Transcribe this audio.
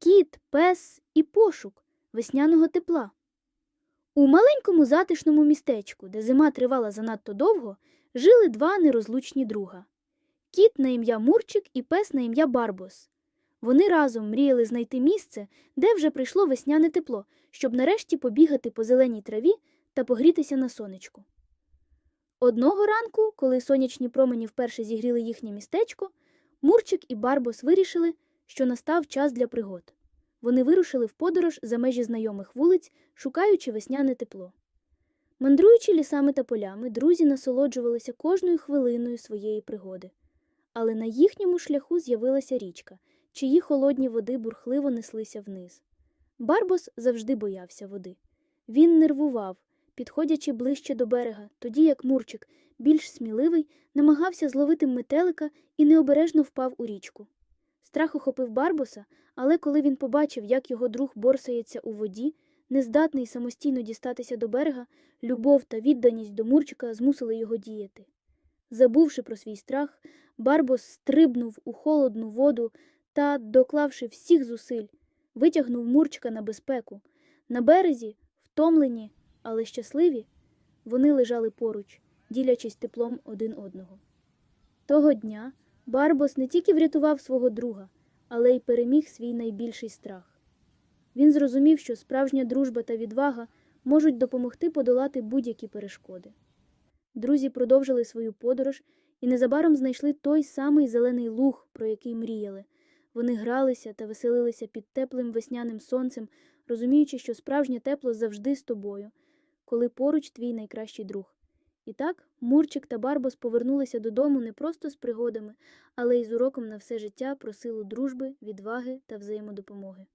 кіт, пес і пошук весняного тепла. У маленькому затишному містечку, де зима тривала занадто довго, жили два нерозлучні друга кіт на ім'я Мурчик і пес на ім'я Барбос. Вони разом мріяли знайти місце, де вже прийшло весняне тепло, щоб нарешті побігати по зеленій траві та погрітися на сонечку. Одного ранку, коли сонячні промені вперше зігріли їхнє містечко, Мурчик і Барбос вирішили, що настав час для пригод. Вони вирушили в подорож за межі знайомих вулиць, шукаючи весняне тепло. Мандруючи лісами та полями, друзі насолоджувалися кожною хвилиною своєї пригоди. Але на їхньому шляху з'явилася річка, чиї холодні води бурхливо неслися вниз. Барбос завжди боявся води. Він нервував, підходячи ближче до берега, тоді як Мурчик, більш сміливий, намагався зловити метелика і необережно впав у річку. Страх охопив Барбоса, але коли він побачив, як його друг борсається у воді, нездатний самостійно дістатися до берега, любов та відданість до Мурчика змусили його діяти. Забувши про свій страх, Барбос стрибнув у холодну воду та, доклавши всіх зусиль, витягнув Мурчика на безпеку. На березі, втомлені, але щасливі, вони лежали поруч, ділячись теплом один одного. Того дня Барбос не тільки врятував свого друга, але й переміг свій найбільший страх. Він зрозумів, що справжня дружба та відвага можуть допомогти подолати будь-які перешкоди. Друзі продовжили свою подорож і незабаром знайшли той самий зелений луг, про який мріяли. Вони гралися та веселилися під теплим весняним сонцем, розуміючи, що справжнє тепло завжди з тобою, коли поруч твій найкращий друг. І так Мурчик та Барбос повернулися додому не просто з пригодами, але й з уроком на все життя про силу дружби, відваги та взаємодопомоги.